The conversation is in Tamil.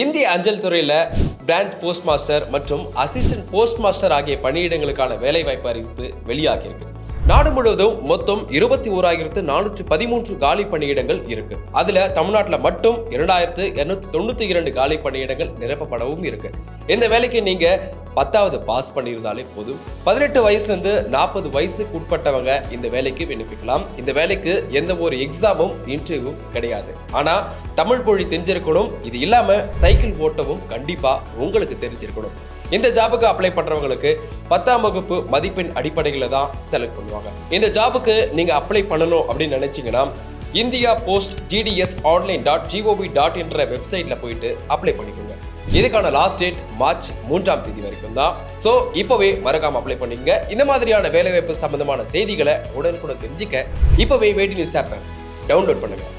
இந்திய அஞ்சல் துறையில் பிரான்ச் போஸ்ட் மாஸ்டர் மற்றும் அசிஸ்டன்ட் போஸ்ட் மாஸ்டர் ஆகிய பணியிடங்களுக்கான வேலைவாய்ப்பு அறிவிப்பு வெளியாகியிருக்கு. நாடு முழுவதும் மொத்தம் இருபத்தி ஓராயிரத்து நானூற்றி பதிமூன்று காலி பணியிடங்கள் இருக்கு. அதுல தமிழ்நாட்டில் மட்டும் இரண்டாயிரத்து இருநூத்தி தொண்ணூத்தி இரண்டு காலி பணியிடங்கள் நிரப்பப்படவும் இருக்கு. இந்த வேலைக்கு நீங்க பத்தாவது பாஸ் பண்ணியிருந்தாலே போதும். பதினெட்டு வயசுலேருந்து நாற்பது வயசுக்கு உட்பட்டவங்க இந்த வேலைக்கு விண்ணப்பிக்கலாம். இந்த வேலைக்கு எந்த ஒரு எக்ஸாமும் இன்டர்வியூவும் கிடையாது. ஆனால் தமிழ் மொழி தெரிஞ்சிருக்கணும். இது இல்லாமல் சைக்கிள் ஓட்டவும் கண்டிப்பாக உங்களுக்கு தெரிஞ்சிருக்கணும். இந்த ஜாபுக்கு அப்ளை பண்ணுறவங்களுக்கு பத்தாம் வகுப்பு மதிப்பெண் அடிப்படையில் தான் செலக்ட் பண்ணுவாங்க. இந்த ஜாபுக்கு நீங்கள் அப்ளை பண்ணணும் அப்படின்னு நினச்சிங்கன்னா India post GDS online dot GOV dot என்ற வெப்சைட்ல போயிட்டு அப்ளை பண்ணிக்கோங்க. இதுக்கான லாஸ்ட் டேட் மார்ச் மூன்றாம் தேதி வரைக்கும் தான். ஸோ இப்போவே மறக்காம அப்ளை பண்ணிக்கங்க. இந்த மாதிரியான வேலைவாய்ப்பு சம்பந்தமான செய்திகளை உடனுக்குடன் தெரிஞ்சுக்க இப்போவே வேடி நியூஸ் ஆப்பை டவுன்லோட் பண்ணுங்கள்